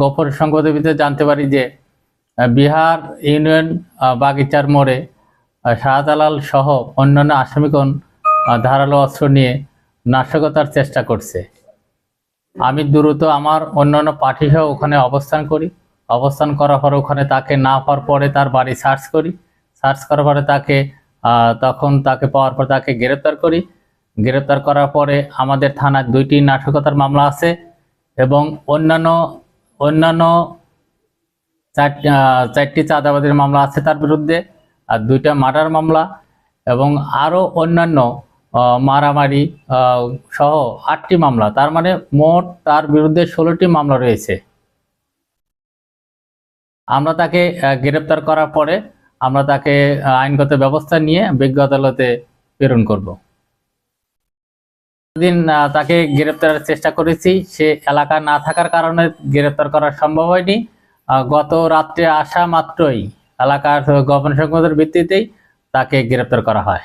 গোপন সংবাদের ভিতরে জানতে পারি যে বিহার ইউনিয়ন বাগিচার মোড়ে শাহজালাল সহ অন্যান্য আসামিগণ ধারালো অস্ত্র নিয়ে নাশকতার চেষ্টা করছে। আমি দ্রুত আমার অন্যান্য পার্টি সহ ওখানে অবস্থান করি। অবস্থান করার পর ওখানে তাকে না পাওয়ার পরে তার বাড়ি সার্চ করি। সার্চ করার পরে তাকে তখন তাকে পাওয়ার পর তাকে গ্রেপ্তার করি। গ্রেপ্তার করার পরে আমাদের থানায় দুইটি নাশকতার মামলা আছে এবং অন্যান্য অন্যান্য চারটি চারটি চাঁদাবাদের মামলা আছে তার বিরুদ্ধে, আর দুইটা মার্ডার মামলা এবং আরও অন্যান্য মারামারি সহ আটটি মামলা। তার মানে মোট তার বিরুদ্ধে ষোলোটি মামলা রয়েছে। আমরা তাকে গ্রেপ্তার করার পরে আমরা তাকে আইনগত ব্যবস্থা নিয়ে বিজ্ঞ আদালতে প্রেরণ করব। দিন তাকে গ্রেপ্তারের চেষ্টা করেছি। সে এলাকা না থাকার কারণে গ্রেপ্তার করা সম্ভব হয়নি। গত রাত্রে আসা মাত্রই এলাকার গোপন সংবাদের ভিত্তিতেই তাকে গ্রেপ্তার করা হয়।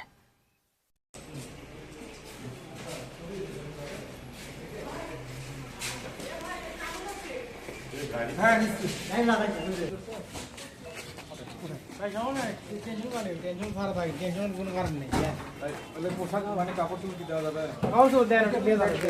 টেনশন কোনো কারণ নেই দেওয়া দেন দিয়ে যাবে